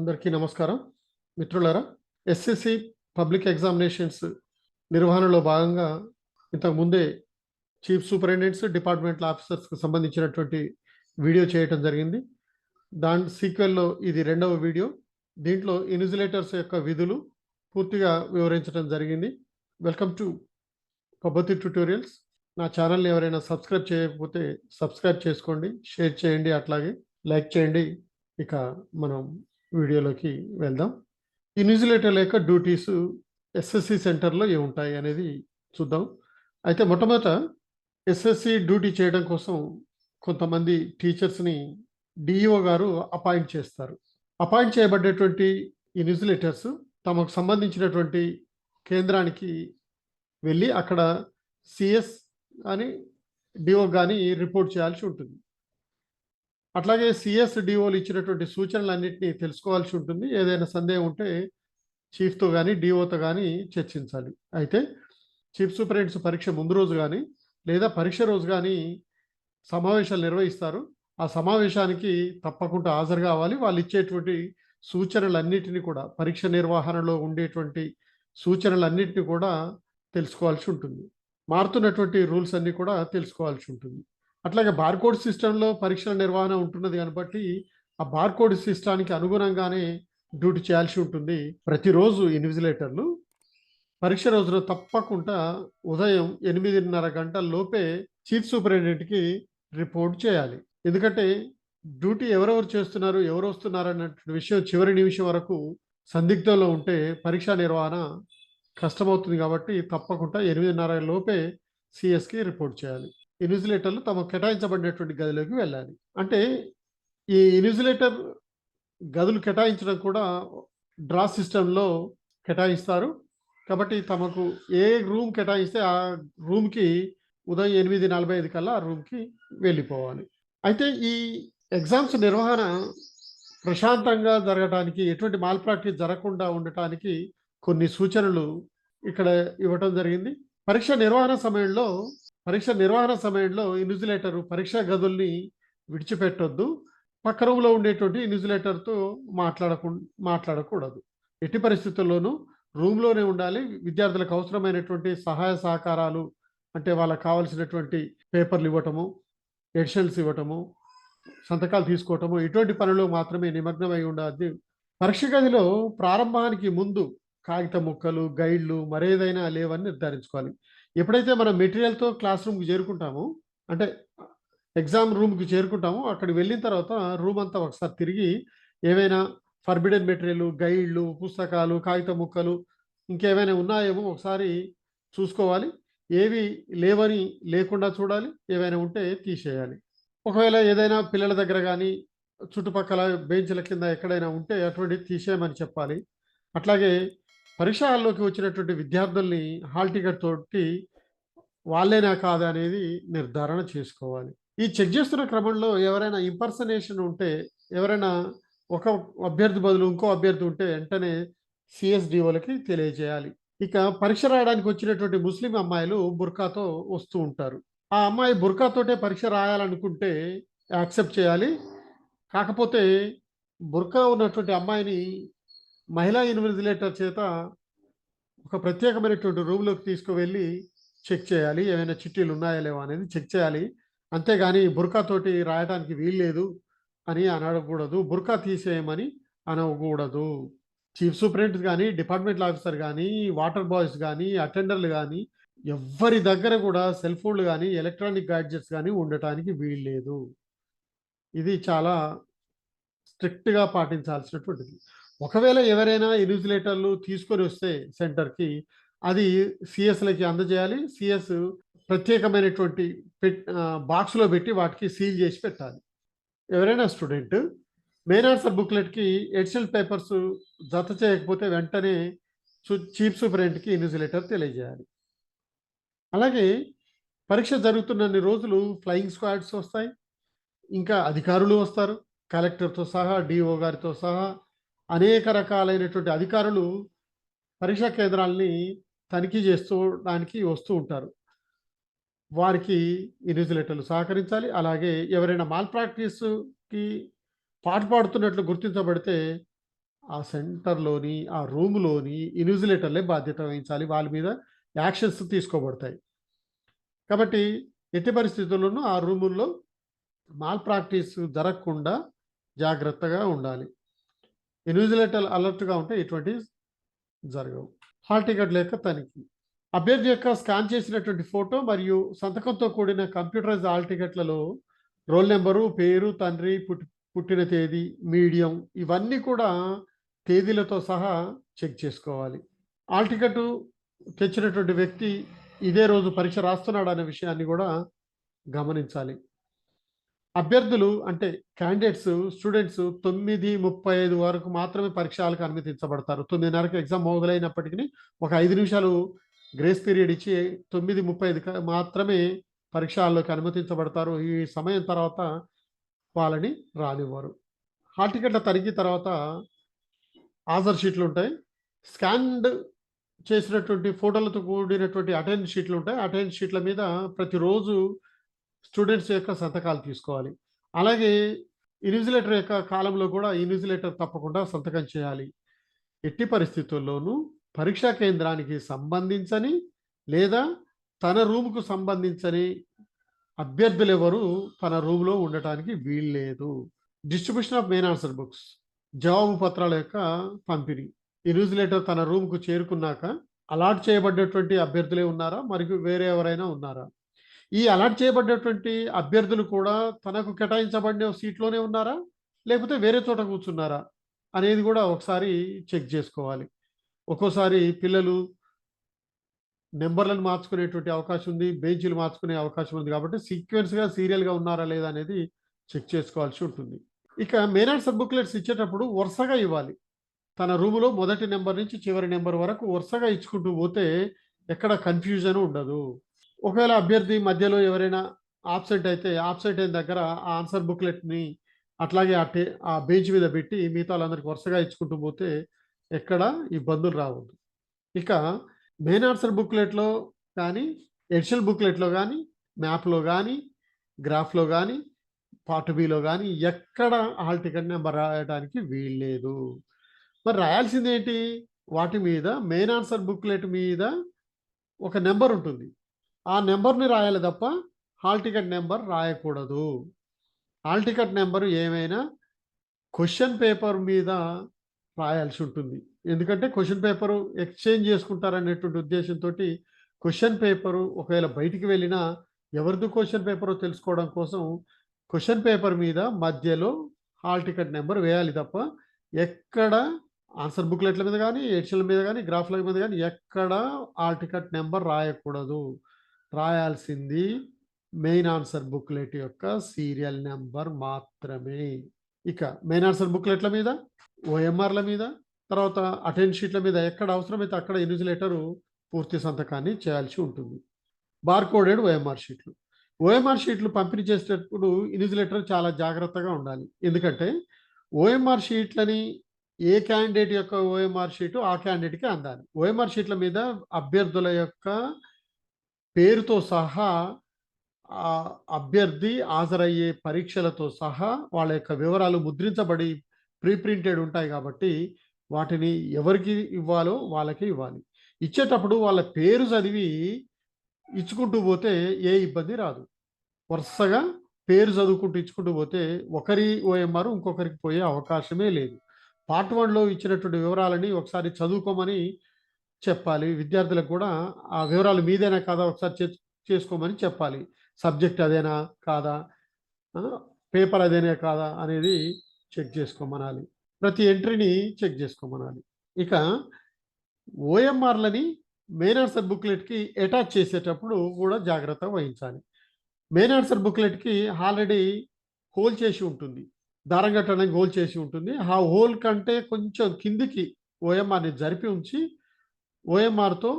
అందరికీ నమస్కారం. మిత్రులారా ఎస్ఎస్సి పబ్లిక్ ఎగ్జామినేషన్స్ నిర్వహణలో భాగంగా ఇంతకుముందే చీఫ్ సూపరింటెండెంట్స్ డిపార్ట్మెంటల్ ఆఫీసర్స్కి సంబంధించినటువంటి వీడియో చేయటం జరిగింది. దాని సీక్వెల్లో ఇది రెండవ వీడియో. దీంట్లో ఇన్విజిలేటర్స్ యొక్క విధులు పూర్తిగా వివరించడం జరిగింది. వెల్కమ్ టు పబ్బతి ట్యూటోరియల్స్ నా ఛానల్ని ఎవరైనా సబ్స్క్రైబ్ చేయకపోతే సబ్స్క్రైబ్ చేసుకోండి షేర్ చేయండి అట్లాగే లైక్ చేయండి. ఇక మనం వీడియోలోకి వెళ్దాం. ఇన్విజిలేటర్ యొక్క డ్యూటీస్ ఎస్ఎస్సి సెంటర్లో ఏముంటాయి అనేది చూద్దాం. అయితే మొట్టమొదట ఎస్ఎస్సి డ్యూటీ చేయడం కోసం కొంతమంది టీచర్స్ని డిఈఓ గారు అపాయింట్ చేస్తారు. అపాయింట్ చేయబడ్డటువంటి ఇన్విజిలేటర్స్ తమకు సంబంధించినటువంటి కేంద్రానికి వెళ్ళి అక్కడ సిఎస్ అని డిఓ కానీ రిపోర్ట్ చేయాల్సి ఉంటుంది. అట్లాగే సిఎస్ డిఓలు ఇచ్చినటువంటి సూచనలన్నింటినీ తెలుసుకోవాల్సి ఉంటుంది. ఏదైనా సందేహం ఉంటే చీఫ్తో కానీ డిఓతో కానీ చర్చించాలి. అయితే చీఫ్ సూపరింటెండెంట్స్ పరీక్ష ముందు రోజు కానీ లేదా పరీక్ష రోజు కానీ సమావేశాలు నిర్వహిస్తారు. ఆ సమావేశానికి తప్పకుండా హాజరు కావాలి. వాళ్ళు ఇచ్చేటువంటి సూచనలన్నిటిని కూడా పరీక్ష నిర్వహణలో ఉండేటువంటి సూచనలన్నింటినీ కూడా తెలుసుకోవాల్సి ఉంటుంది. మారుతున్నటువంటి రూల్స్ అన్నీ కూడా తెలుసుకోవాల్సి ఉంటుంది. అట్లాగే బార్కోడ్ సిస్టంలో పరీక్షల నిర్వహణ ఉంటున్నది కాబట్టి ఆ బార్కోడ్ సిస్టానికి అనుగుణంగానే డ్యూటీ చేయాల్సి ఉంటుంది. ప్రతిరోజు ఇన్విజిలేటర్లు. పరీక్ష రోజున తప్పకుండా ఉదయం ఎనిమిదిన్నర గంటల లోపే చీఫ్ సూపరింటెండెంట్కి రిపోర్ట్ చేయాలి. ఎందుకంటే డ్యూటీ ఎవరెవరు చేస్తున్నారు ఎవరు వస్తున్నారు అన్నటువంటి విషయం చివరి నిమిషం వరకు సందిగ్ధంలో ఉంటే పరీక్షా నిర్వహణ కష్టమవుతుంది కాబట్టి తప్పకుండా ఎనిమిదిన్నర లోపే సిఎస్కి రిపోర్ట్ చేయాలి. ఇన్విజిలేటర్లు తమ కేటాయించబడినటువంటి గదిలోకి వెళ్ళాలి. అంటే ఈ ఇన్విజిలేటర్ గదులు కేటాయించడం కూడా డ్రా సిస్టంలో కేటాయిస్తారు. కాబట్టి తమకు ఏ రూమ్ కేటాయిస్తే ఆ రూమ్కి ఉదయం ఎనిమిది నలభై ఐదు కల్లా ఆ రూమ్కి వెళ్ళిపోవాలి. అయితే ఈ ఎగ్జామ్స్ నిర్వహణ ప్రశాంతంగా జరగడానికి ఎటువంటి మాల్ ప్రాక్టీస్ జరగకుండా ఉండటానికి కొన్ని సూచనలు ఇక్కడ ఇవ్వటం జరిగింది. పరీక్ష నిర్వహణ సమయంలో పరీక్ష నిర్వహణ సమయంలో ఇన్విజిలేటర్ పరీక్షా గదుల్ని విడిచిపెట్టొద్దు. పక్క రూమ్లో ఉండేటువంటి ఇన్విజిలేటర్తో మాట్లాడకు మాట్లాడకూడదు. ఎట్టి పరిస్థితుల్లోనూ రూమ్లోనే ఉండాలి. విద్యార్థులకు అవసరమైనటువంటి సహాయ సహకారాలు అంటే వాళ్ళకి కావాల్సినటువంటి పేపర్లు ఇవ్వటము ఎడిషన్స్ ఇవ్వటము సంతకాలు తీసుకోవటము ఇటువంటి పనులు మాత్రమే నిమగ్నమై ఉండాలి. పరీక్ష గదిలో ప్రారంభానికి ముందు కాగిత ముక్కలు గైడ్లు మరేదైనా లేవని నిర్ధారించుకోవాలి. ఎప్పుడైతే మనం మెటీరియల్తో క్లాస్ రూమ్కి చేరుకుంటామో అంటే ఎగ్జామ్ రూమ్కి చేరుకుంటామో అక్కడికి వెళ్ళిన తర్వాత రూమ్ అంతా ఒకసారి తిరిగి ఏవైనా ఫర్బిడెన్ మెటీరియల్ గైడ్లు పుస్తకాలు కాగిత ముక్కలు ఇంకేమైనా ఉన్నాయేమో ఒకసారి చూసుకోవాలి. ఏవి లేవని లేకుండా చూడాలి ఏవైనా ఉంటే తీసేయాలి. ఒకవేళ ఏదైనా పిల్లల దగ్గర కానీ చుట్టుపక్కల బెంచ్ల కింద ఎక్కడైనా ఉంటే అటువంటివి తీసేయమని చెప్పాలి. అట్లాగే పరీక్ష హాల్లోకి వచ్చినటువంటి విద్యార్థుల్ని హాల్ టికెట్ తోటి వాళ్ళేనా కాదా అనేది నిర్ధారణ చేసుకోవాలి. ఈ చెక్ చేస్తున్న క్రమంలో ఎవరైనా ఇంపర్సనేషన్ ఉంటే ఎవరైనా ఒక అభ్యర్థి బదులు ఇంకో అభ్యర్థి ఉంటే వెంటనే సిఎస్డిఓలకి తెలియజేయాలి. ఇక పరీక్ష రాయడానికి వచ్చినటువంటి ముస్లిం అమ్మాయిలు బుర్కాతో వస్తూ ఉంటారు. ఆ అమ్మాయి బుర్కాతోటే పరీక్ష రాయాలనుకుంటే యాక్సెప్ట్ చేయాలి. కాకపోతే బుర్కా ఉన్నటువంటి అమ్మాయిని మహిళా ఇన్విజిలేటర్ చేత ఒక ప్రత్యేకమైనటువంటి రూమ్లోకి తీసుకువెళ్ళి చెక్ చేయాలి. ఏమైనా చిట్టీలు ఉన్నాయా లేవా అనేది చెక్ చేయాలి. అంతేగాని బుర్కాతోటి రాయడానికి వీల్లేదు అని అనకూడదు. బుర్కా తీసేయమని అనకూడదు. చీఫ్ సూపరింటెండెంట్ కానీ డిపార్ట్మెంట్ ఆఫీసర్ కానీ వాటర్ బాయ్స్ కానీ అటెండర్లు కానీ ఎవ్వరి దగ్గర కూడా సెల్ ఫోన్లు కానీ ఎలక్ట్రానిక్ గ్యాడ్జెట్స్ కానీ ఉండటానికి వీల్లేదు. ఇది చాలా స్ట్రిక్ట్గా పాటించాల్సినటువంటిది. ఒకవేళ ఎవరైనా ఇన్విజిలేటర్లు తీసుకొని వస్తే సెంటర్కి అది సిఎస్లకి అందజేయాలి. సిఎస్ ప్రత్యేకమైనటువంటి పెట్ బాక్స్లో పెట్టి వాటికి సీల్ చేసి పెట్టాలి. ఎవరైనా స్టూడెంట్ మెయిన్ ఆన్సర్ బుక్లెట్కి ఎడిషనల్ పేపర్స్ జత చేయకపోతే వెంటనే చీఫ్ సూపరింటెంట్కి ఇన్విజిలేటర్ తెలియజేయాలి. అలాగే పరీక్ష జరుగుతున్నన్ని రోజులు ఫ్లయింగ్ స్క్వాడ్స్ వస్తాయి. ఇంకా అధికారులు వస్తారు. కలెక్టర్తో సహా డిఓ గారితో సహా అనేక రకాలైనటువంటి అధికారులు పరీక్షా కేంద్రాలని తనిఖీ చేసుకోవడానికి వస్తూ ఉంటారు వారికి ఇన్విజిలేటర్లు సహకరించాలి అలాగే ఎవరైనా మాల్ ప్రాక్టీస్కి పాటుపడుతున్నట్లు గుర్తించబడితే ఆ సెంటర్‌లోని, ఆ రూమ్‌లోని ఇన్విజిలేటర్‌లే బాధ్యత వహించాలి. వాళ్ళ మీద యాక్షన్స్ తీసుకోబడతాయి. కాబట్టి ఎట్టి పరిస్థితుల్లోనూ ఆ రూముల్లో మాల్ ప్రాక్టీస్ జరగకుండా జాగ్రత్తగా ఉండాలి. ఇన్విజిలేటర్ అలర్ట్‌గా ఉంటే ఎటువంటివి జరగవు. హాల్ టికెట్ లేక తనిఖీ. అభ్యర్థి యొక్క స్కాన్ చేసినటువంటి ఫోటో మరియు సంతకంతో కూడిన కంప్యూటరైజ్ హాల్ టికెట్‌లలో రోల్ నెంబరు పేరు, తండ్రి, పుట్టి పుట్టిన తేదీ, మీడియం ఇవన్నీ కూడా తేదీలతో సహా చెక్ చేసుకోవాలి. హాల్ టికెట్ తెచ్చినటువంటి వ్యక్తి ఇదే రోజు పరీక్ష రాస్తున్నాడనే విషయాన్ని కూడా గమనించాలి. అభ్యర్థులు అంటే క్యాండిడేట్స్, స్టూడెంట్స్ 9:35 వరకు మాత్రమే పరీక్షలకు అనుమతించబడతారు. 9:30కి ఎగ్జామ్ మొదలైనప్పటికీ ఒక ఐదు నిమిషాలు గ్రేస్ పీరియడ్ ఇచ్చి 9:35కి మాత్రమే పరీక్ష హాల్‌లోకి అనుమతించబడతారు. ఈ సమయం తర్వాత వాళ్ళని రానివ్వరు. హాల్ టికెట్ల తనిఖీ తర్వాత హాజర్ షీట్లు ఉంటాయి స్కాన్డ్ చేసినటువంటి ఫోటోలతో కూడినటువంటి అటెండెన్స్ షీట్లుంటాయి. అటెండ్ షీట్ల మీద ప్రతిరోజు స్టూడెంట్స్ యొక్క సంతకాలు తీసుకోవాలి. అలాగే ఇన్విజిలేటర్ యొక్క కాలంలో కూడా ఇన్విజిలేటర్ తప్పకుండా సంతకం చేయాలి. ఎట్టి పరిస్థితుల్లోనూ పరీక్షా కేంద్రానికి సంబంధించని లేదా తన రూమ్‌కు సంబంధించని అభ్యర్థులెవరు తన రూమ్‌లో ఉండటానికి వీల్లేదు. Distribution of main answer books. జవాబు పత్రాల యొక్క పంపిణీ. ఇన్విజిలేటర్ తన రూమ్‌కు చేరుకున్నాక అలాట్ చేయబడ్డటువంటి అభ్యర్థులే ఉన్నారా? మరియు వేరే ఎవరైనా ఉన్నారా? ఈ అలాట్ చేయబడినటువంటి అభ్యర్థులు కూడా తనకు కేటాయించబడిన సీట్‌లోనే ఉన్నారా? లేకపోతే వేరే చోట కూర్చున్నారా? అనేది కూడా ఒకసారి చెక్ చేసుకోవాలి. ఒక్కోసారి పిల్లలు నెంబర్లను మార్చుకునేటువంటి అవకాశం ఉంది. బెంచీలు మార్చుకునే అవకాశం ఉంది కాబట్టి సీక్వెన్స్‌గా, సీరియల్‌గా ఉన్నారా లేదా అనేది చెక్ చేసుకోవాల్సి ఉంటుంది. ఇక మెయిన్ ఆన్సర్ బుక్లెట్స్ ఇచ్చేటప్పుడు వరుసగా ఇవ్వాలి. తన రూములో మొదటి నెంబర్ నుంచి చివరి నెంబర్ వరకు వరుసగా ఇచ్చుకుంటూ పోతే ఎక్కడ కన్‌ఫ్యూజన్ ఉండదు. ఒకవేళ అభ్యర్థి మధ్యలో ఎవరైనా ఆబ్సెంట్ అయితే ఆబ్సెంట్ అయిన దగ్గర ఆ ఆన్సర్ బుక్లెట్‌ని అట్లాగే ఆ టే ఆ బెంచ్ మీద పెట్టి మిగతా వాళ్ళందరికి వరుసగా ఇచ్చుకుంటూ పోతే ఎక్కడ ఇబ్బందులు రావద్దు. ఇక మెయిన్ ఆన్సర్ బుక్లెట్‌లో కానీ, ఎడిషనల్ బుక్లెట్‌లో కానీ మ్యాప్‌లో కానీ గ్రాఫ్‌లో కానీ పార్ట్ బిలో కానీ ఎక్కడ హాల్ టికెట్ నెంబర్ రాయడానికి వీల్లేదు. మరి రాయాల్సిందేంటి? వాటి మీద మెయిన్ ఆన్సర్ బుక్లెట్ మీద ఒక నెంబర్ ఉంటుంది. ఆ నెంబర్ని రాయాలి తప్ప హాల్ టికెట్ నెంబర్ రాయకూడదు. హాల్ టికెట్ నెంబరు ఏమైనా క్వశ్చన్ పేపర్ మీద రాయాల్సి ఉంటుంది. ఎందుకంటే క్వశ్చన్ పేపరు ఎక్స్‌చేంజ్ చేసుకుంటారనేటువంటి ఉద్దేశంతోటి క్వశ్చన్ పేపరు ఒకవేళ బయటికి వెళ్ళినా ఎవరిది క్వశ్చన్ పేపరో తెలుసుకోవడం కోసం క్వశ్చన్ పేపర్ మీద మధ్యలో హాల్ టికెట్ నెంబర్ వేయాలి తప్ప ఎక్కడ ఆన్సర్ బుక్లెట్‌ల మీద కానీ ఎడిషనల్ మీద కానీ గ్రాఫ్‌ల మీద కానీ ఎక్కడ హాల్ టికెట్ నెంబర్ రాయకూడదు. రాయాల్సింది మెయిన్ ఆన్సర్ బుక్లెట్ యొక్క సీరియల్ నెంబర్ మాత్రమే. ఇక మెయిన్ ఆన్సర్ బుక్లెట్‌ల మీద, ఓఎంఆర్‌ల మీద, తర్వాత అటెండ్ షీట్‌ల మీద ఎక్కడ అవసరమైతే అక్కడ ఇన్విజిలేటరు పూర్తి సంతకాన్ని చేయాల్సి ఉంటుంది. బార్కోడెడ్ ఓఎంఆర్ షీట్లు. ఓఎంఆర్ షీట్లు పంపిణీ చేసేటప్పుడు ఇన్విజిలేటర్ చాలా జాగ్రత్తగా ఉండాలి. ఎందుకంటే ఓఎంఆర్ షీట్లని ఏ క్యాండిడేట్ యొక్క ఓఎంఆర్ షీటు ఆ క్యాండిడేట్కి అందాలి. ఓఎంఆర్ షీట్ల మీద అభ్యర్థుల యొక్క పేరుతో సహా అభ్యర్థి హాజరయ్యే పరీక్షలతో సహా వాళ్ళ యొక్క వివరాలు ముద్రించబడి ప్రీప్రింటెడ్ ఉంటాయి కాబట్టి వాటిని ఎవరికి ఇవ్వాలో వాళ్ళకి ఇవ్వాలి. ఇచ్చేటప్పుడు వాళ్ళ పేరు చదివి ఇచ్చుకుంటూ పోతే ఏ ఇబ్బంది రాదు. వరుసగా పేరు చదువుకుంటూ ఇచ్చుకుంటూ పోతే ఒకరి ఓఎంఆర్ ఇంకొకరికి పోయే అవకాశమే లేదు. పార్ట్ వన్లో ఇచ్చినటువంటి వివరాలని ఒకసారి చదువుకోమని చెప్పాలి. విద్యార్థులకు కూడా ఆ వివరాలు మీదేనా కాదా ఒకసారి చెక్ చేసుకోమని చెప్పాలి. సబ్జెక్ట్ అదేనా? కాదా? పేపర్ అదేనా కాదా? అనేది చెక్ చేసుకోమనాలి. ప్రతి ఎంట్రీని చెక్ చేసుకోమనాలి. ఇక ఓఎంఆర్‌లని మెయిన్ ఆన్సర్ బుక్లెట్‌కి అటాచ్ చేసేటప్పుడు కూడా జాగ్రత్త వహించాలి. మెయిన్ ఆన్సర్ బుక్లెట్‌కి ఆల్రెడీ హోల్ చేసి ఉంటుంది. దారం కట్టడానికి హోల్ చేసి ఉంటుంది. ఆ హోల్ కంటే కొంచెం కిందికి ఓఎంఆర్‌ని జరిపి ఉంచి ఓఎంఆర్‌తో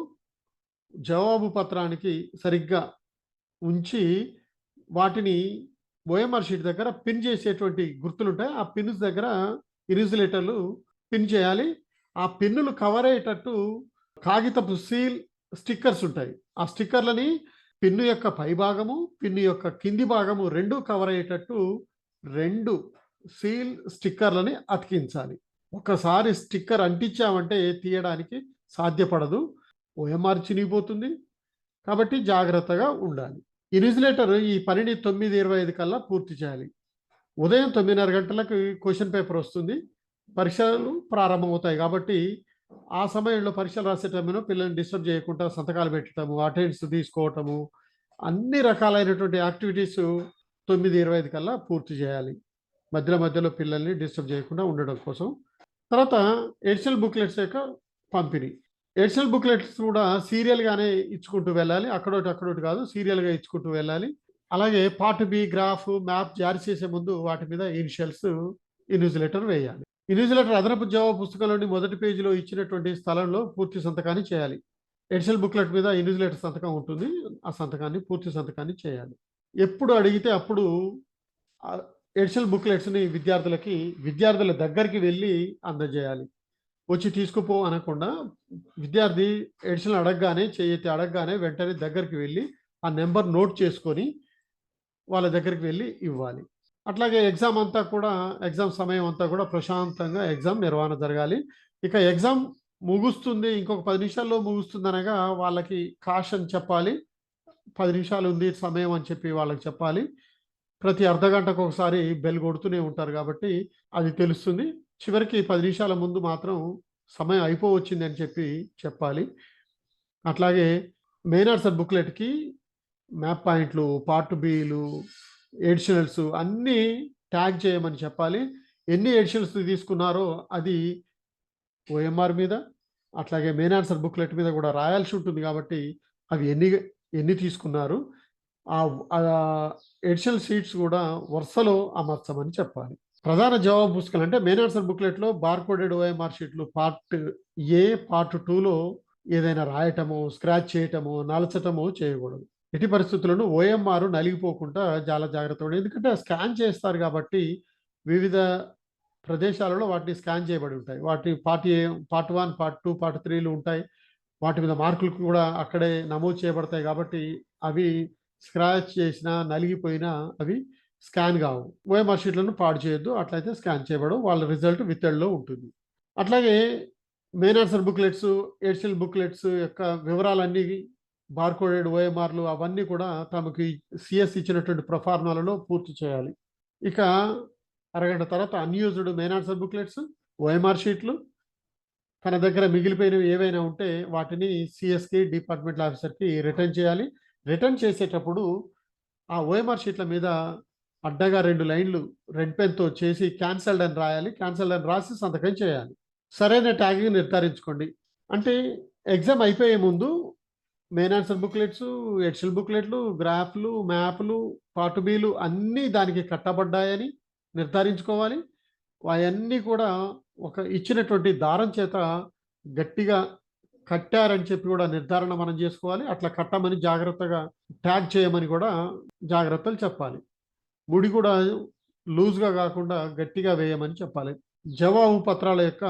జవాబు పత్రానికి సరిగ్గా ఉంచి వాటిని ఓఎంఆర్ షీట్ దగ్గర పిన్ చేసేటువంటి గుర్తులు ఉంటాయి ఆ పిన్స్ దగ్గర ఇరిజిలేటర్లు పిన్ చేయాలి. ఆ పిన్నులు కవర్ అయ్యేటట్టు కాగితపు సీల్ స్టిక్కర్స్ ఉంటాయి. ఆ స్టిక్కర్‌లని పిన్ను యొక్క పైభాగము, పిన్ను యొక్క కింది భాగము రెండు కవర్ అయ్యేటట్టు రెండు సీల్ స్టిక్కర్‌లని అతికించాలి. ఒకసారి స్టిక్కర్ అంటించామంటే తీయడానికి సాధ్యపడదు. ఓఎంఆర్ చినిగిపోతుంది. కాబట్టి జాగ్రత్తగా ఉండాలి. ఇన్విజిలేటర్ ఈ పనిని తొమ్మిది ఇరవై ఐదు కల్లా పూర్తి చేయాలి. ఉదయం తొమ్మిదిన్నర గంటలకు క్వశ్చన్ పేపర్ వస్తుంది. పరీక్షలు ప్రారంభమవుతాయి కాబట్టి ఆ సమయంలో పరీక్షలు రాసే టైంలో పిల్లల్ని డిస్టర్బ్ చేయకుండా సంతకాలు పెట్టడము అటెండెన్స్ తీసుకోవటము అన్ని రకాలైనటువంటి యాక్టివిటీస్ తొమ్మిది ఇరవై ఐదు కల్లా పూర్తి చేయాలి. మధ్యలో మధ్యలో పిల్లల్ని డిస్టర్బ్ చేయకుండా ఉండడం కోసం. తర్వాత ఎడిషనల్ బుక్లెట్స్ యొక్క పంపిణీ. ఎడిషనల్ బుక్లెట్స్ కూడా సీరియల్గానే ఇచ్చుకుంటూ వెళ్ళాలి. అక్కడోటి అక్కడోటి కాదు సీరియల్గా ఇచ్చుకుంటూ వెళ్ళాలి. అలాగే పార్ట్ బి గ్రాఫ్ మ్యాప్ జారీ చేసే ముందు వాటి మీద ఇనిషియల్స్ ఇన్విజిలేటర్ వేయాలి. ఇన్విజిలేటర్ అదనపు జవాబు పుస్తకంలోని మొదటి పేజీలో ఇచ్చినటువంటి స్థలంలో పూర్తి సంతకాన్ని చేయాలి. ఎడిషనల్ బుక్లెట్ మీద ఇన్విజిలేటర్ సంతకం ఉంటుంది. ఆ సంతకాన్ని పూర్తి సంతకాన్ని చేయాలి. ఎప్పుడు అడిగితే అప్పుడు ఎడిషనల్ బుక్లెట్స్ని విద్యార్థులకి విద్యార్థుల దగ్గరికి వెళ్ళి అందజేయాలి. వచ్చి తీసుకుపో అనకుండా విద్యార్థి ఎడిషన్ అడగగానే చేయెత్తి అడగగానే వెంటనే దగ్గరికి వెళ్ళి ఆ నెంబర్ నోట్ చేసుకొని వాళ్ళ దగ్గరికి వెళ్ళి ఇవ్వాలి. అట్లాగే ఎగ్జామ్ అంతా కూడా ఎగ్జామ్ సమయం అంతా కూడా ప్రశాంతంగా ఎగ్జామ్ నిర్వహణ జరగాలి. ఇక ఎగ్జామ్ ముగుస్తుంది ఇంకొక పది నిమిషాల్లో ముగుస్తుంది అనగా వాళ్ళకి కాషన్ చెప్పాలి. పది నిమిషాలు ఉంది సమయం అని చెప్పి వాళ్ళకి చెప్పాలి. ప్రతి అర్ధ గంటకు ఒకసారి బెల్ కొడుతూనే ఉంటారు కాబట్టి అది తెలుస్తుంది. చివరికి పది నిమిషాల ముందు మాత్రం సమయం అయిపోవచ్చింది అని చెప్పి చెప్పాలి. అట్లాగే మెయిన్ ఆన్సర్ బుక్లెట్కి మ్యాప్ పాయింట్లు పార్ట్ బీలు ఎడిషనల్స్ అన్నీ ట్యాగ్ చేయమని చెప్పాలి. ఎన్ని ఎడిషనల్స్ తీసుకున్నారో అది ఓఎంఆర్ మీద అట్లాగే మెయిన్ ఆన్సర్ బుక్లెట్ మీద కూడా రాయాల్సి ఉంటుంది కాబట్టి అవి ఎన్ని ఎన్ని తీసుకున్నారు ఆ ఎడిషనల్ షీట్స్ కూడా వరుసలో అమర్చమని చెప్పాలి. ప్రధాన జవాబు పుస్తకాలు అంటే మెయిన్ ఆన్సర్ బుక్లెట్లో బార్కోడెడ్ ఓఎంఆర్ షీట్లు పార్ట్ ఏ పార్ట్ టూలో ఏదైనా రాయటమో స్క్రాచ్ చేయటమో నలచటమో చేయకూడదు. ఎట్టి పరిస్థితుల్లోనూ ఓఎంఆర్ నలిగిపోకుండా చాలా జాగ్రత్త ఉండేది ఎందుకంటే స్కాన్ చేస్తారు కాబట్టి వివిధ ప్రదేశాలలో వాటిని స్కాన్ చేయబడి ఉంటాయి. వాటి part A part one part two part త్రీలు ఉంటాయి. వాటి మీద మార్కులు కూడా అక్కడే నమోదు చేయబడతాయి కాబట్టి అవి స్క్రాచ్ చేసినా నలిగిపోయినా అవి స్కాన్ కావు. ఓఎంఆర్ షీట్లను పాడు చేయొద్దు అట్లయితే స్కాన్ చేయబడవు వాళ్ళ రిజల్ట్ విత్తడిలో ఉంటుంది. అట్లాగే main answer booklets additional booklets యొక్క వివరాలన్నీ బార్కోడెడ్ ఓఎంఆర్లు అవన్నీ కూడా తమకి సిఎస్ ఇచ్చినటువంటి ప్రఫార్మాలలో పూర్తి చేయాలి. ఇక అరగంట తర్వాత unused main answer booklets OMR షీట్లు తన దగ్గర మిగిలిపోయినవి ఏవైనా ఉంటే వాటిని సిఎస్కి డిపార్ట్మెంట్ ఆఫీసర్కి రిటర్న్ చేయాలి. రిటర్న్ చేసేటప్పుడు ఆ ఓఎంఆర్ షీట్ల మీద అడ్డగా రెండు లైన్లు రెడ్ పెన్తో చేసి క్యాన్సల్డ్ అని రాయాలి క్యాన్సల్డ్ అని రాసి సంతకం చేయాలి. సరైన ట్యాగింగ్ నిర్ధారించుకోండి. అంటే ఎగ్జామ్ అయిపోయే ముందు మెయిన్ ఆన్సర్ బుక్లెట్స్ ఎడ్షల్ బుక్లెట్లు గ్రాఫ్లు మ్యాప్లు పాటు బీలు అన్నీ దానికి కట్టబడ్డాయని నిర్ధారించుకోవాలి. అవన్నీ కూడా ఒక ఇచ్చినటువంటి దారం చేత గట్టిగా కట్టారని చెప్పి కూడా నిర్ధారణ మనం చేసుకోవాలి. అట్లా కట్టమని జాగ్రత్తగా ట్యాగ్ చేయమని కూడా జాగ్రత్తలు చెప్పాలి. ముడి కూడా లూజ్గా కాకుండా గట్టిగా వేయమని చెప్పాలి. జవాబు పత్రాల యొక్క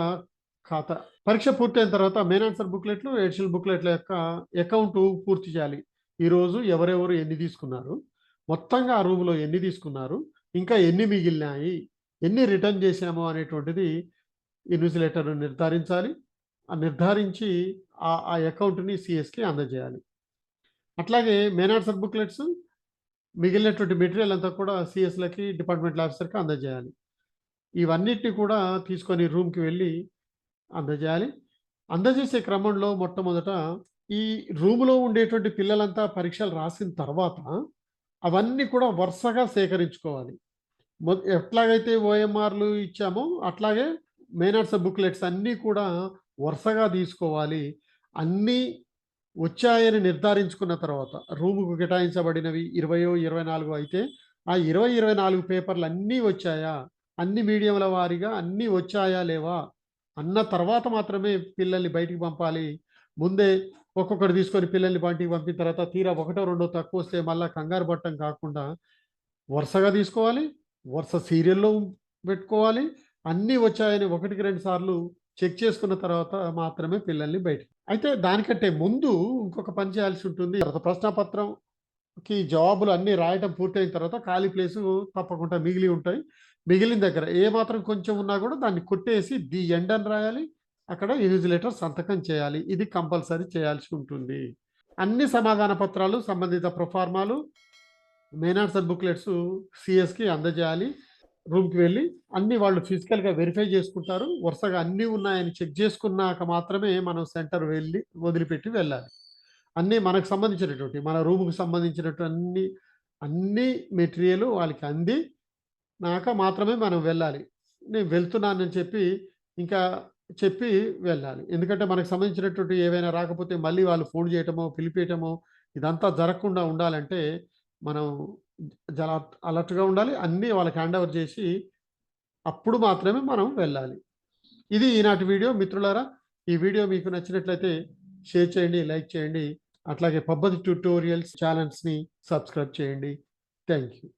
ఖాతా. పరీక్ష పూర్తయిన తర్వాత మెయిన్ ఆన్సర్ బుక్లెట్లు ఎడిషనల్ బుక్లెట్ల యొక్క అకౌంట్ పూర్తి చేయాలి. ఈరోజు ఎవరెవరు ఎన్ని తీసుకున్నారు మొత్తంగా ఆ రూమ్లో ఎన్ని తీసుకున్నారు ఇంకా ఎన్ని మిగిలినాయి ఎన్ని రిటర్న్ చేశాము అనేటువంటిది ఇన్విజిలేటర్ నిర్ధారించాలి. ఆ నిర్ధారించి ఆ ఆ అకౌంట్ని సిఎస్కి అందజేయాలి. అట్లాగే మెయిన్ ఆన్సర్ బుక్లెట్స్ మిగిలినటువంటి మెటీరియల్ అంతా కూడా సిఎస్లకి డిపార్ట్మెంట్ ఆఫీసర్కి అందజేయాలి. ఇవన్నిటిని కూడా తీసుకొని రూమ్కి వెళ్ళి అందజేయాలి. అందజేసే క్రమంలో మొట్టమొదట ఈ రూములో ఉండేటువంటి పిల్లలంతా పరీక్షలు రాసిన తర్వాత అవన్నీ కూడా వరుసగా సేకరించుకోవాలి. మొ- ఎట్లాగైతే ఓఎంఆర్లు ఇచ్చామో అట్లాగే మెయిన్ బుక్లెట్స్ అన్నీ కూడా వరుసగా తీసుకోవాలి. అన్నీ వచ్చాయని నిర్ధారించుకున్న తర్వాత రూముకు కేటాయించబడినవి ఇరవయో ఇరవై నాలుగు అయితే ఆ ఇరవై ఇరవై నాలుగు పేపర్లు అన్నీ వచ్చాయా? అన్ని మీడియంల వారీగా అన్నీ వచ్చాయా లేవా? అన్న తర్వాత మాత్రమే పిల్లల్ని బయటికి పంపాలి. ముందే ఒక్కొక్కటి తీసుకొని పిల్లల్ని బయటికి పంపిన తర్వాత తీరా ఒకటో రెండో తక్కువ వస్తే మళ్ళీ కంగారు పట్టడం కాకుండా వరుసగా తీసుకోవాలి వరుస సీరియల్లో పెట్టుకోవాలి. అన్నీ వచ్చాయని ఒకటికి రెండు సార్లు చెక్ చేసుకున్న తర్వాత మాత్రమే పిల్లల్ని బయటికి అయితే దానికంటే ముందు ఇంకొక పని చేయాల్సి ఉంటుంది. తర్వాత ప్రశ్నపత్రంకి జవాబులు అన్నీ రాయటం పూర్తయిన తర్వాత ఖాళీ ప్లేసు తప్పకుండా మిగిలి ఉంటాయి. మిగిలిన దగ్గర ఏ మాత్రం కొంచెం ఉన్నా కూడా దాన్ని కొట్టేసి ది ఎండ్ అని రాయాలి. అక్కడ ఇన్విజిలేటర్ సంతకం చేయాలి. ఇది కంపల్సరీ చేయాల్సి ఉంటుంది. అన్ని సమాధాన పత్రాలు సంబంధిత ప్రొఫార్మాలు మేనార్సర్ బుక్లెట్స్ సిఎస్కి అందజేయాలి. రూమ్కి వెళ్ళి అన్ని వాళ్ళు ఫిజికల్గా వెరిఫై చేసుకుంటారు. వరుసగా అన్నీ ఉన్నాయని చెక్ చేసుకున్నాక మాత్రమే మనం సెంటర్ వెళ్ళి వదిలిపెట్టి వెళ్ళాలి. అన్నీ మనకు సంబంధించినటువంటి మన రూమ్కి సంబంధించినటువంటి అన్ని అన్ని మెటీరియల్ వాళ్ళకి అంది. నాక మాత్రమే మనం వెళ్ళాలి. నేను వెళ్తున్నానని చెప్పి ఇంకా చెప్పి వెళ్ళాలి. ఎందుకంటే మనకు సంబంధించినటువంటి ఏవైనా రాకపోతే మళ్ళీ వాళ్ళు ఫోన్ చేయటమో పిలిపేయటమో ఇదంతా జరగకుండా ఉండాలంటే మనం చాలా అలర్ట్గా ఉండాలి. అన్నీ వాళ్ళకి హ్యాండ్ ఓవర్ చేసి అప్పుడు మాత్రమే మనం వెళ్ళాలి. ఇది ఈనాటి వీడియో. మిత్రులారా ఈ వీడియో మీకు నచ్చినట్లయితే షేర్ చేయండి లైక్ చేయండి. అట్లాగే పబ్బతి ట్యూటోరియల్స్ ఛానల్స్ని సబ్స్క్రైబ్ చేయండి. Thank you